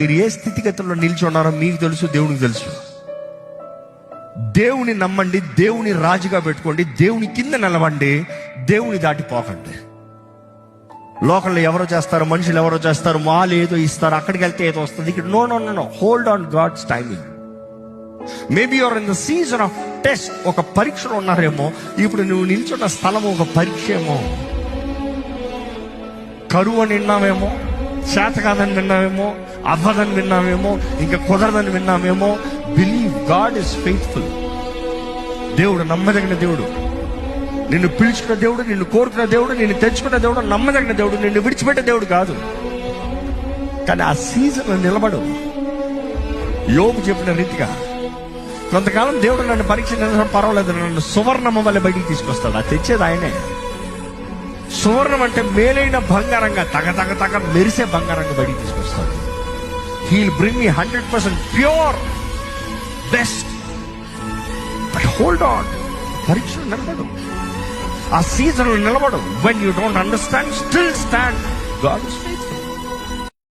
మీరు ఏ స్థితిగతుల్లో నిల్చున్నారో మీకు తెలుసు దేవునికి తెలుసు. దేవుని నమ్మండి దేవుని రాజుగా పెట్టుకోండి దేవుని కింద నిలవండి దేవుని దాటిపోకండి లోకల్లో ఎవరో చేస్తారు మనుషులు ఎవరో చేస్తారు వాళ్ళు ఏదో ఇస్తారు అక్కడికి వెళ్తే ఏదో వస్తుంది. ఇక్కడ no no no hold on God's timing maybe your in the season of test ఒక పరీక్షలో ఉన్నారేమో ఇప్పుడు నువ్వు నిల్చున్న స్థలం ఒక పరీక్ష ఏమో కరువు అని విన్నామేమో చేత కాదని విన్నామేమో అవ్వదని విన్నామేమో ఇంకా కుదరదని విన్నామేమో బిలీవ్ గాడ్ ఇస్ ఫెయిత్ఫుల్ దేవుడు నమ్మదగిన దేవుడు. నిన్ను పిలుచుకున్న దేవుడు నిన్ను కోరుకున్న దేవుడు నిన్ను తెచ్చుకున్న దేవుడు నమ్మదగిన దేవుడు నిన్ను విడిచిపెట్టే దేవుడు కాదు. కానీ ఆ సీజన్ నిలబడు. యోగు చెప్పిన రీతిగా కొంతకాలం దేవుడు నన్ను పరీక్ష పర్వాలేదు నన్ను సువర్ణమ్మ వల్ల బయటికి తీసుకొస్తాడు. అది తెచ్చేది ఆయనే. సువర్ణం అంటే మేలైన బంగారంగా తగ తగ తగ మెరిసే బంగారంగా బయటికి తీసుకొస్తాడు. He'll bring me hundred percent pure best but hold on పరీక్షలు నిలబడు. ఆ సీజన్ నిలబడు. When you don't understand still stand God is faithful